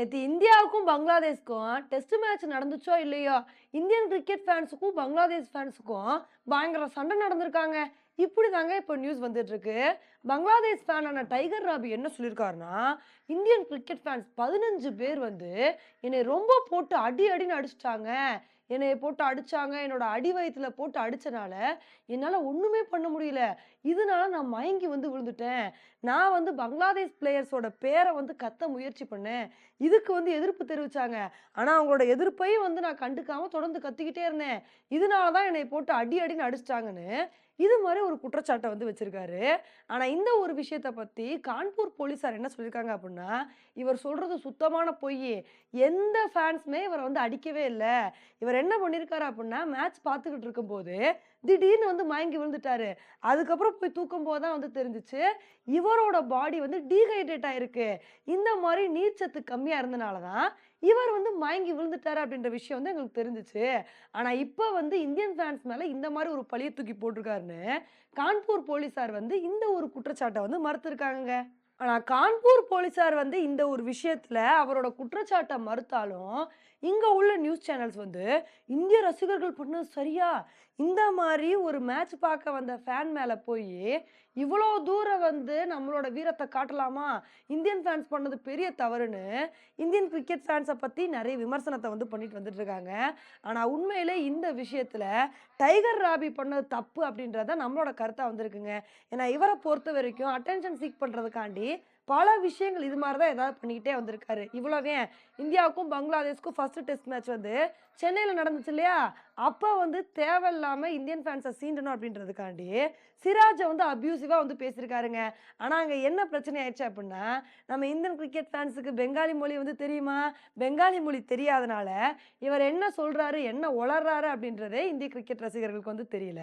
நேற்று இந்தியாவுக்கும் பங்களாதேஷ்க்கும் test match நடந்துச்சோ இல்லையோ? இந்தியன் கிரிக்கெட் ஃபேன்ஸுக்கும் பங்களாதேஷ் ஃபேன்ஸுக்கும் பயங்கர சண்டை நடந்திருக்காங்க. இப்படி தாங்க இப்போ நியூஸ் வந்துட்டு இருக்கு பங்களாதேஷ் ஃபேனான டைகர் ராபி என்ன சொல்லியிருக்காருன்னா இந்தியன் கிரிக்கெட் ஃபேன்ஸ் பதினஞ்சு பேர் வந்து என்னை ரொம்ப போட்டு அடி அடின்னு அடிச்சிட்டாங்க. என்னை போட்டு அடித்தாங்க என்னோட அடி வயிற்றுல போட்டு அடித்தனால என்னால் ஒன்றுமே பண்ண முடியல. இதனால நான் மயங்கி வந்து விழுந்துட்டேன். நான் வந்து பங்களாதேஷ் பிளேயர்ஸோட பேரை வந்து கத்த முயற்சி பண்ணேன். இதுக்கு வந்து எதிர்ப்பு தெரிவித்தாங்க ஆனால் அவங்களோட எதிர்ப்பையும் வந்து நான் கண்டுக்காமல் தொடர்ந்து கத்திக்கிட்டே இருந்தேன். இதனால தான் என்னை போட்டு அடி அடின்னு அடிச்சிட்டாங்கன்னு. இது மாதிரி ஒரு குற்றச்சாட்டை வந்து வச்சிருக்காரு. ஆனால் இந்த ஒரு விஷயத்தை பற்றி கான்பூர் போலீஸார் என்ன சொல்லியிருக்காங்க அப்படின்னா இவர் சொல்கிறது சுத்தமான பொய் எந்த ஃபேன்ஸுமே இவரை வந்து அடிக்கவே இல்லை. இவர் என்ன பண்ணியிருக்காரு அப்படின்னா மேட்ச் பார்த்துக்கிட்டு இருக்கும்போது திடீர்னு வந்து மயங்கி விழுந்துட்டாரு. அதுக்கப்புறம் போய் தூக்கும் போது தான் வந்து தெரிஞ்சிச்சு இவரோட பாடி வந்து டீஹைட்ரேட் ஆயிருக்கு. இந்த மாதிரி நீர்ச்சத்து கம்மியாக இருந்தனால தான் இவர் வந்து மயங்கி விழுந்துட்டாரு அப்படின்ற விஷயம் வந்து எங்களுக்கு தெரிஞ்சிச்சு. ஆனால் இப்போ வந்து இந்தியன் ஃபேன்ஸ் மேலே இந்த மாதிரி ஒரு பழியை தூக்கி போட்டிருக்காருன்னு கான்பூர் போலீஸார் வந்து இந்த ஒரு குற்றச்சாட்டை வந்து மறுத்திருக்காங்க ஆனால் கான்பூர் போலீஸார் வந்து இந்த ஒரு விஷயத்தில் அவரோட குற்றச்சாட்டை மறுத்தாலும் இங்கே உள்ள நியூஸ் சேனல்ஸ் வந்து இந்திய ரசிகர்கள் பண்ணது சரியா? இந்த மாதிரி ஒரு மேட்ச் பார்க்க வந்த ஃபேன் மேலே போய் இவ்வளோ தூரம் வந்து நம்மளோட வீரத்தை காட்டலாமா? இந்தியன் ஃபேன்ஸ் பண்ணது பெரிய தவறுன்னு இந்தியன் கிரிக்கெட் ஃபேன்ஸை பற்றி நிறைய விமர்சனத்தை வந்து பண்ணிட்டு வந்துட்டு இருக்காங்க ஆனால் உண்மையிலே இந்த விஷயத்தில் டைகர் ராபி பண்ணது தப்பு அப்படின்றத நம்மளோட கருத்தாக வந்திருக்குங்க. ஏன்னா இவரை பொறுத்த வரைக்கும் அட்டென்ஷன் சீக் பண்ணுறதுக்காண்டி பல விஷயங்கள் இது மாதிரி தான் ஏதாவது பண்ணிக்கிட்டே வந்திருக்காரு. இவ்வளோவே இந்தியாவுக்கும் பங்களாதேஷ்க்கும் ஃபர்ஸ்ட் டெஸ்ட் மேட்ச் வந்து சென்னையில் நடந்துச்சு இல்லையா? அப்போ வந்து தேவையில்லாமல் இந்தியன் ஃபேன்ஸை சீண்டணும் அப்படின்றதுக்காண்டி சிராஜை வந்து அப்யூசிவாக வந்து பேசியிருக்காருங்க. ஆனால் அங்கே என்ன பிரச்சனை ஆயிடுச்சு அப்படின்னா நம்ம இந்தியன் கிரிக்கெட் ஃபேன்ஸுக்கு பெங்காலி மொழி வந்து தெரியுமா? பெங்காலி மொழி தெரியாதனால இவர் என்ன சொல்கிறாரு என்ன உளர்றாரு அப்படின்றதே இந்திய கிரிக்கெட் ரசிகர்களுக்கு வந்து தெரியல.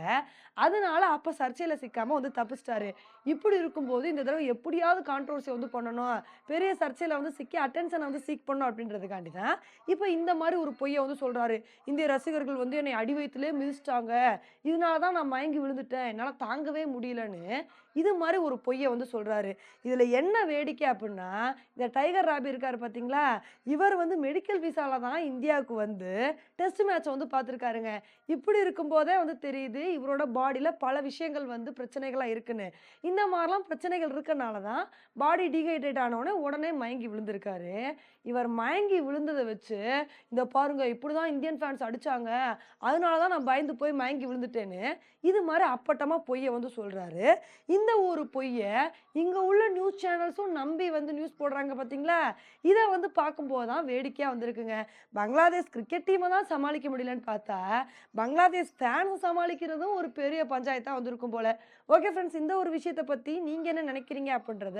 அதனால அப்போ சர்ச்சையில் சிக்காமல் வந்து தப்பிச்சிட்டாரு. இப்படி இருக்கும்போது இந்த தடவை எப்படியாவது கான்ட்ரவர்சி வந்து பண்ணணும். பெரிய சர்ச்சையில் வந்து சிக்கி அட்டென்ஷனை வந்து சீக் பண்ணணும் அப்படின்றதுக்காண்டி தான் இப்போ இந்த மாதிரி ஒரு பொய்யை வந்து சொல்கிறாரு இந்திய ரசிகர்கள் வந்து என்னை அடி வயிற்றுலேயே மிதிச்சிட்டாங்க. இதனால தான் நான் மயங்கி விழுந்துட்டேன். என்னால் தாங்கவே முடியலன்னு இது மாதிரி ஒரு பொய்யை வந்து சொல்கிறாரு இதில் என்ன வேடிக்கை அப்படின்னா இந்த டைகர் ராபி இருக்கார் பார்த்தீங்களா இவர் வந்து மெடிக்கல் விசால தான் இந்தியாவுக்கு வந்து டெஸ்ட் மேட்சை வந்து பார்த்துருக்காருங்க இப்படி இருக்கும்போதே வந்து தெரியுது இவரோட பாடியில் பல விஷயங்கள் வந்து பிரச்சனைகளாக இருக்குன்னு. இந்த மாதிரிலாம் பிரச்சனைகள் இருக்கனால தான் பாடி டீஹைட்ரேட் ஆனவுடனே உடனே மயங்கி விழுந்திருக்காரு. இவர் மயங்கி விழுந்ததை வச்சு இந்த பாருங்க இப்படி தான் இந்தியன் ஃபேன்ஸ் அடித்தாங்க அதனால தான் நான் பயந்து போய் மயங்கி விழுந்துட்டேன்னு இது மாதிரி அப்பட்டமாக பொய்யை வந்து சொல்கிறாரு இந்த ஒரு பொய்யை இங்கே உள்ள நியூஸ் சேனல்ஸும் நம்பி வந்து நியூஸ் போடுறாங்க பார்த்தீங்களா இதை வந்து பார்க்கும்போது தான் வேடிக்கையாக வந்திருக்குங்க. பங்களாதேஷ் கிரிக்கெட் டீமை தான் சமாளிக்க முடியலன்னு பார்த்தா பங்களாதேஷ் ஃபேன்ஸை சமாளிக்கிறதும் ஒரு பெரிய பஞ்சாயத்தாக வந்திருக்கும் போல். ஓகே ஃப்ரெண்ட்ஸ் இந்த ஒரு விஷயத்தை பற்றி நீங்கள் என்ன நினைக்கிறீங்க அப்படின்றத